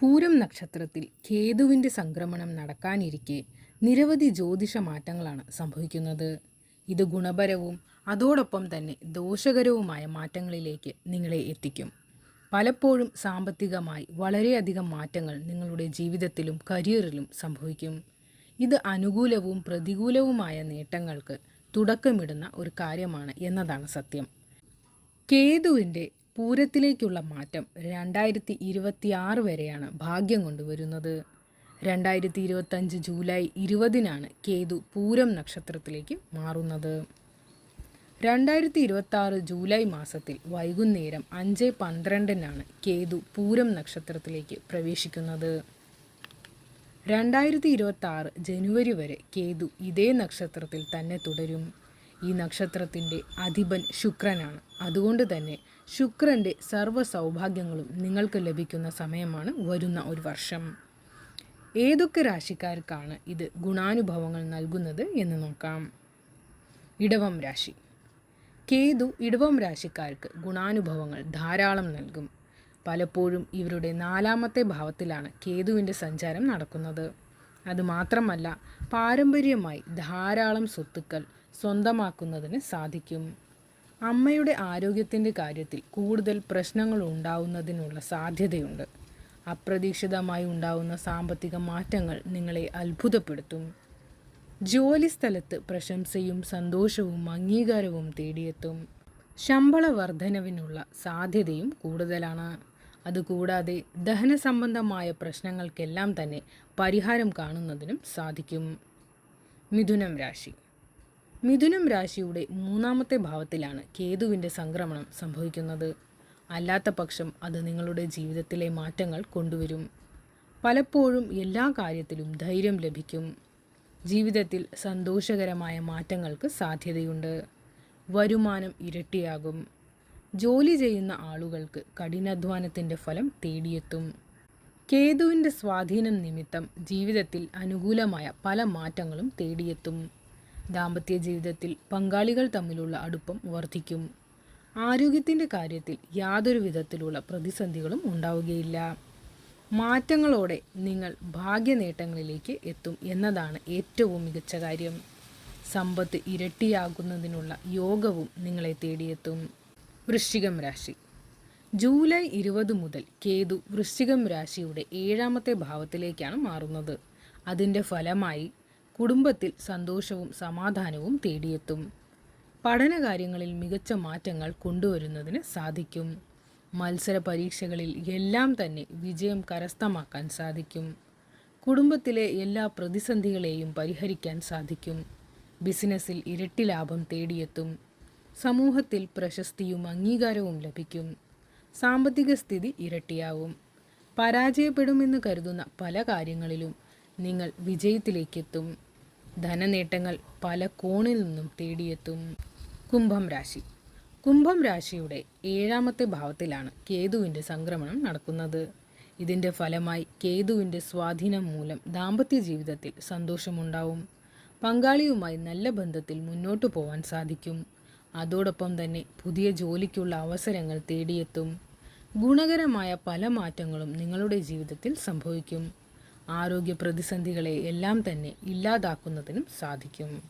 പൂരം നക്ഷത്രത്തിൽ കേതുവിന്റെ സംക്രമണം നടക്കാനിരിക്കെ നിരവധി ജ്യോതിഷ മാറ്റങ്ങളാണ് സംഭവിക്കുന്നത്. ഇത് ഗുണപരവും അതോടൊപ്പം തന്നെ ദോഷകരവുമായ മാറ്റങ്ങളിലേക്ക് നിങ്ങളെ എത്തിക്കും. പലപ്പോഴും സാമ്പത്തികമായി വളരെയധികം മാറ്റങ്ങൾ നിങ്ങളുടെ ജീവിതത്തിലും കരിയറിലും സംഭവിക്കും. ഇത് അനുകൂലവും പ്രതികൂലവുമായ നേട്ടങ്ങൾക്ക് തുടക്കമിടുന്ന ഒരു കാര്യമാണ് എന്നതാണ് സത്യം. കേതുവിന്റെ പൂരത്തിലേക്കുള്ള മാറ്റം രണ്ടായിരത്തി ഇരുപത്തി ആറ് വരെയാണ് ഭാഗ്യം കൊണ്ടുവരുന്നത്. രണ്ടായിരത്തി ഇരുപത്തഞ്ച് ജൂലൈ ഇരുപതിനാണ് കേതു പൂരം നക്ഷത്രത്തിലേക്ക് മാറുന്നത്. രണ്ടായിരത്തി ഇരുപത്തി ആറ് ജൂലൈ മാസത്തിൽ വൈകുന്നേരം അഞ്ച് പന്ത്രണ്ടിനാണ് കേതു പൂരം നക്ഷത്രത്തിലേക്ക് പ്രവേശിക്കുന്നത്. രണ്ടായിരത്തി ഇരുപത്തി ആറ് ജനുവരി വരെ കേതു ഇതേ നക്ഷത്രത്തിൽ തന്നെ തുടരും. ഈ നക്ഷത്രത്തിന്റെ അധിപൻ ശുക്രനാണ്. അതുകൊണ്ട് തന്നെ ശുക്രന്റെ സർവ സൗഭാഗ്യങ്ങളും നിങ്ങൾക്ക് ലഭിക്കുന്ന സമയമാണ് വരുന്ന ഒരു വർഷം. ഏതൊക്കെ രാശിക്കാർക്കാണ് ഇത് ഗുണാനുഭവങ്ങൾ നൽകുന്നത് എന്ന് നോക്കാം. ഇടവം രാശി. കേതു ഇടവം രാശിക്കാർക്ക് ഗുണാനുഭവങ്ങൾ ധാരാളം നൽകും. പലപ്പോഴും ഇവരുടെ നാലാമത്തെ ഭാവത്തിലാണ് കേതുവിന്റെ സഞ്ചാരം നടക്കുന്നത്. അതുമാത്രമല്ല പാരമ്പര്യമായി ധാരാളം സ്വത്തുക്കൾ സ്വന്തമാക്കുന്നതിന് സാധിക്കും. അമ്മയുടെ ആരോഗ്യത്തിന്റെ കാര്യത്തിൽ കൂടുതൽ പ്രശ്നങ്ങൾ ഉണ്ടാവുന്നതിനുള്ള സാധ്യതയുണ്ട്. അപ്രതീക്ഷിതമായി ഉണ്ടാവുന്ന സാമ്പത്തിക മാറ്റങ്ങൾ നിങ്ങളെ അത്ഭുതപ്പെടുത്തും. ജോലി സ്ഥലത്ത് പ്രശംസയും സന്തോഷവും അംഗീകാരവും തേടിയെത്തും. ശമ്പള വർധനവിനുള്ള സാധ്യതയും കൂടുതലാണ്. അതുകൂടാതെ ദഹന സംബന്ധമായ പ്രശ്നങ്ങൾക്കെല്ലാം തന്നെ പരിഹാരം കാണുന്നതിനും സാധിക്കും. മിഥുനം രാശി. മിഥുനം രാശിയുടെ മൂന്നാമത്തെ ഭാവത്തിലാണ് കേതുവിന്റെ സംക്രമണം സംഭവിക്കുന്നത്. അല്ലാത്ത പക്ഷം അത് നിങ്ങളുടെ ജീവിതത്തിലെ മാറ്റങ്ങൾ കൊണ്ടുവരും. പലപ്പോഴും എല്ലാ കാര്യത്തിലും ധൈര്യം ലഭിക്കും. ജീവിതത്തിൽ സന്തോഷകരമായ മാറ്റങ്ങൾക്ക് സാധ്യതയുണ്ട്. വരുമാനം ഇരട്ടിയാകും. ജോലി ചെയ്യുന്ന ആളുകൾക്ക് കഠിനാധ്വാനത്തിന്റെ ഫലം തേടിയെത്തും. കേതുവിന്റെ സ്വാധീനം നിമിത്തം ജീവിതത്തിൽ അനുകൂലമായ പല മാറ്റങ്ങളും തേടിയെത്തും. ദാമ്പത്യ ജീവിതത്തിൽ പങ്കാളികൾ തമ്മിലുള്ള അടുപ്പം വർദ്ധിക്കും. ആരോഗ്യത്തിന്റെ കാര്യത്തിൽ യാതൊരു വിധത്തിലുള്ള പ്രതിസന്ധികളും ഉണ്ടാവുകയില്ല. മാറ്റങ്ങളോടെ നിങ്ങൾ ഭാഗ്യനേട്ടങ്ങളിലേക്ക് എത്തും എന്നതാണ് ഏറ്റവും മികച്ച കാര്യം. സമ്പത്ത് ഇരട്ടിയാകുന്നതിനുള്ള യോഗവും നിങ്ങളെ തേടിയെത്തും. വൃശ്ചികം രാശി. ജൂലൈ ഇരുപത് മുതൽ കേതു വൃശ്ചികം രാശിയുടെ ഏഴാമത്തെ ഭാവത്തിലേക്കാണ് മാറുന്നത്. അതിന്റെ ഫലമായി കുടുംബത്തിൽ സന്തോഷവും സമാധാനവും തേടിയെത്തും. പഠനകാര്യങ്ങളിൽ മികച്ച മാറ്റങ്ങൾ കൊണ്ടുവരുന്നതിന് സാധിക്കും. മത്സര പരീക്ഷകളിൽ എല്ലാം തന്നെ വിജയം കരസ്ഥമാക്കാൻ സാധിക്കും. കുടുംബത്തിലെ എല്ലാ പ്രതിസന്ധികളെയും പരിഹരിക്കാൻ സാധിക്കും. ബിസിനസ്സിൽ ഇരട്ടി ലാഭം തേടിയെത്തും. സമൂഹത്തിൽ പ്രശസ്തിയും അംഗീകാരവും ലഭിക്കും. സാമ്പത്തിക സ്ഥിതി ഇരട്ടിയാവും. പരാജയപ്പെടുമെന്ന് കരുതുന്ന പല കാര്യങ്ങളിലും നിങ്ങൾ വിജയത്തിലേക്കെത്തും. ധനനേട്ടങ്ങൾ പല കോണിൽ നിന്നും തേടിയെത്തും. കുംഭം രാശി. കുംഭം രാശിയുടെ ഏഴാമത്തെ ഭാവത്തിലാണ് കേതുവിന്റെ സംക്രമണം നടക്കുന്നത്. ഇതിന്റെ ഫലമായി കേതുവിന്റെ സ്വാധീനം മൂലം ദാമ്പത്യ ജീവിതത്തിൽ സന്തോഷമുണ്ടാവും. പങ്കാളിയുമായി നല്ല ബന്ധത്തിൽ മുന്നോട്ടു പോവാൻ സാധിക്കും. അതോടൊപ്പം തന്നെ പുതിയ ജോലിക്കുള്ള അവസരങ്ങൾ തേടിയെത്തും. ഗുണകരമായ പല മാറ്റങ്ങളും നിങ്ങളുടെ ജീവിതത്തിൽ സംഭവിക്കും. ആരോഗ്യ പ്രതിസന്ധികളെ എല്ലാം തന്നെ ഇല്ലാതാക്കുന്നതിനും സാധിക്കും.